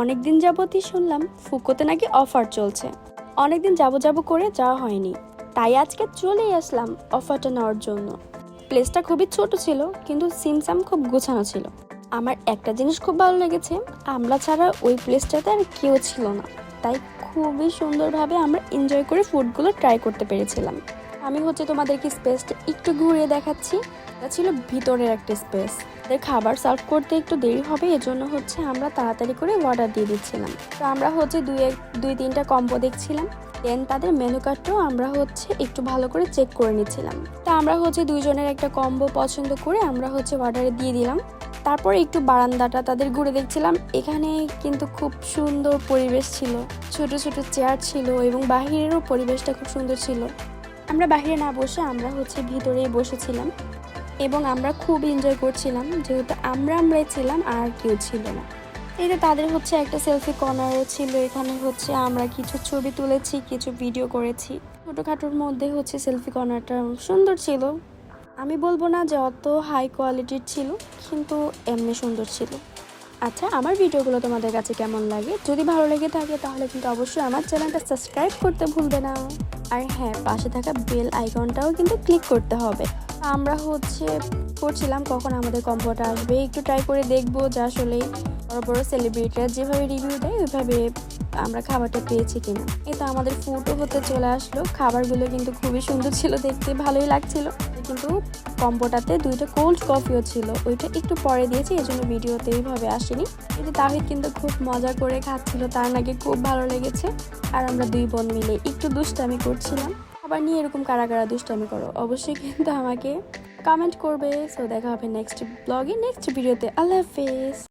অনেকদিন যাবতই শুনলাম ফুকোতে নাকি অফার চলছে। অনেকদিন যাব যাব করে যাওয়া হয়নি। তাই আজকে চলেই আসলাম অফারটা নেওয়ার জন্য। প্লেসটা খুবই ছোট ছিল, কিন্তু সিমসাম খুব গোছানো ছিল। আমার একটা জিনিস খুব ভালো লেগেছে, আমরা ছাড়া ওই প্লেসটাতে আর কেউ ছিল না। তাই খুবই সুন্দরভাবে আমরা এনজয় করে ফুডগুলো ট্রাই করতে পেরেছিলাম। আমি হচ্ছে তোমাদেরকে স্পেসটা একটু ঘুরিয়ে দেখাচ্ছি। এটা ছিল ভিতরের একটা স্পেস খাবার সার্ভ করতে একটু দেরি হবে, এজন্য হচ্ছে আমরা তাড়াতাড়ি করে অর্ডার দিয়ে দিচ্ছিলাম। তো আমরা হচ্ছে দুই এক, দুই তিনটা কম্বো দেখছিলাম দেন তাদের মেনু কার্ডটাও আমরা হচ্ছে একটু ভালো করে চেক করে নিচ্ছিলাম। তা আমরা হচ্ছে দুইজনের একটা কম্বো পছন্দ করে আমরা হচ্ছে অর্ডারে দিয়ে দিলাম। তারপরে একটু বারান্দাটা তাদের ঘুরে দেখছিলাম, এখানে কিন্তু খুব সুন্দর পরিবেশ ছিল। ছোট ছোট চেয়ার ছিল এবং বাহিরেরও পরিবেশটা খুব সুন্দর ছিল। আমরা বাইরে না বসে আমরা হচ্ছে ভিতরেই বসেছিলাম। এবং আমরা খুব এনজয় করছিলাম, যেহেতু আমরা আমরাই ছিলাম আর কেউ ছিল না। এই যে তাদের হচ্ছে একটা সেলফি কর্নারও ছিল, এখানে হচ্ছে আমরা কিছু ছবি তুলেছি, কিছু ভিডিও করেছি। ছোটোখাটোর মধ্যে হচ্ছে সেলফি কর্নারটা সুন্দর ছিল। আমি বলব না যে অত হাই কোয়ালিটির ছিল, কিন্তু এমনি সুন্দর ছিল। আচ্ছা আমার ভিডিওগুলো তোমাদের কাছে কেমন লাগে? যদি ভালো লেগে থাকে, তাহলে কিন্তু অবশ্যই আমার চ্যানেলটা সাবস্ক্রাইব করতে ভুলবে না। আর হ্যাঁ পাশে থাকা বেল আইকনটাও কিন্তু ক্লিক করতে হবে। আমরা হচ্ছে করছিলাম কখন আমাদের কম্পোটা আসবে। একটু ট্রাই করে দেখব যে আসলে বড় বড় সেলিব্রিটিরা যেভাবে রিভিউ দেয়, ওইভাবে আমরা খাবারটা পেয়েছি কিনা। এই তো আমাদের ফুডও হতে চলে আসলো। খাবারগুলো কিন্তু খুবই সুন্দর ছিল, দেখতে ভালোই লাগছিল। কিন্তু কম্বোটাতে দুইটা কোল্ড কফিও ছিল। ওইটা একটু পরে দিয়েছি এই জন্য ভিডিওতে এইভাবে আসেনি। কিন্তু তাহিদ কিন্তু খুব মজা করে খাচ্ছিল, তার নাকি খুব ভালো লেগেছে। আর আমরা দুই বোন মিলে একটু দুষ্টামি করছিলাম। আবার নিয়ে এরকম কারা কারা দুষ্টামি করো, অবশ্যই কিন্তু আমাকে কমেন্ট করবে। সো দেখা হবে নেক্সট ব্লগে নেক্সট ভিডিওতে আল্লাহ হাফেজ।